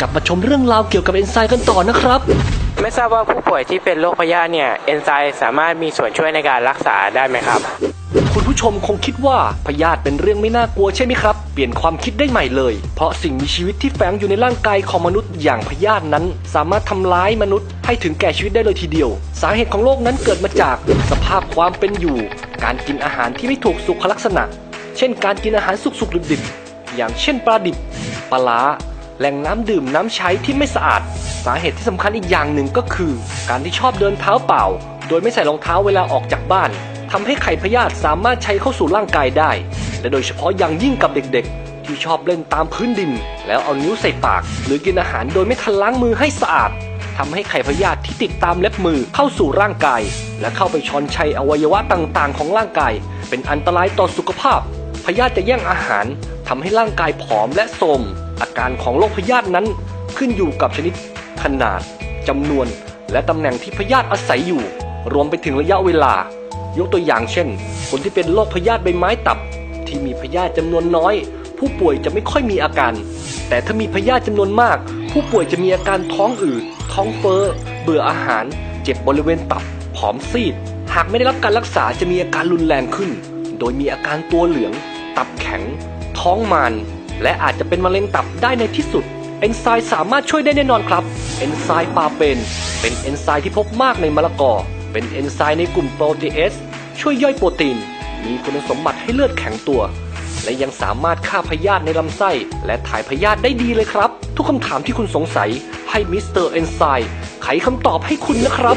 กลับมาชมเรื่องราวเกี่ยวกับเอนไซม์กันต่อนะครับ ไม่ทราบว่าผู้ป่วยที่เป็นโรคพยาธิเนี่ยเอนไซม์สามารถมีส่วนช่วยในการรักษาได้ไหมครับ คุณผู้ชมคงคิดว่าพยาธิเป็นเรื่องไม่น่ากลัวใช่ไหมครับ เปลี่ยนความคิดได้ใหม่เลย เพราะสิ่งมีชีวิตที่แฝงอยู่ในร่างกายของมนุษย์อย่างพยาธินั้น สามารถทำร้ายมนุษย์ให้ถึงแก่ชีวิตได้เลยทีเดียว สาเหตุของโรคนั้นเกิดมาจากสภาพความเป็นอยู่ การกินอาหารที่ไม่ถูกสุขลักษณะ เช่น การกินอาหารสุกๆดิบๆอย่างเช่นปลาดิบปลาร้า แหล่งน้ำดื่มน้ำใช้ที่ไม่สะอาด สาเหตุที่สำคัญอีกอย่างหนึ่งก็คือ การที่ชอบเดินเท้าเปล่า โดยไม่ใส่รองเท้าเวลาออกจากบ้านทำให้ไข่พยาธิสามารถใช้เข้าสู่ร่างกายได้ และโดยเฉพาะอย่างยิ่งกับเด็กๆ ที่ชอบเล่นตามพื้นดิน แล้วเอานิ้วใส่ปาก หรือกินอาหารโดยไม่ทันล้างมือให้สะอาดทำให้ไข่พยาธิที่ติดตามเล็บมือเข้าสู่ร่างกาย และเข้าไปชอนชัยอวัยวะต่างๆ ของร่างกาย เป็นอันตรายต่อสุขภาพ พยาธิจะแย่งอาหารทำให้ร่างกายผอมและโทรม อาการของโรคพยาธินั้นขึ้นอยู่กับชนิด ขนาดจำนวน และตำแหน่งที่พยาธิอาศัยอยู่ รวมไปถึงระยะเวลา ยกตัวอย่างเช่น คนที่เป็นโรคพยาธิใบไม้ตับ ที่มีพยาธิจำนวนน้อย ผู้ป่วยจะไม่ค่อยมีอาการ แต่ถ้ามีพยาธิจำนวนมาก ผู้ป่วยจะมีอาการท้องอืดท้องเฟ้อเบื่ออาหาร เจ็บบริเวณตับผอมซีด หากไม่ได้รับการรักษาจะมีอาการรุนแรงขึ้น โดยมีอาการตัวเหลือง ตับแข็ง ท้องมาน และอาจจะเป็นมะเร็งตับได้ในที่สุด เอนไซม์สามารถช่วยได้แน่นอนครับ เอนไซม์ปาเปนเป็นเอนไซม์ที่พบมากในมะละกอ เป็นเอนไซม์ในกลุ่มโปรตีเอสช่วยย่อยโปรตีน มีคุณสมบัติให้เลือดแข็งตัว และยังสามารถฆ่าพยาธิในลำไส้ และถ่ายพยาธิได้ดีเลยครับ ทุกคำถามที่คุณสงสัยให้มิสเตอร์เอนไซม์ไขคำตอบให้คุณนะครับ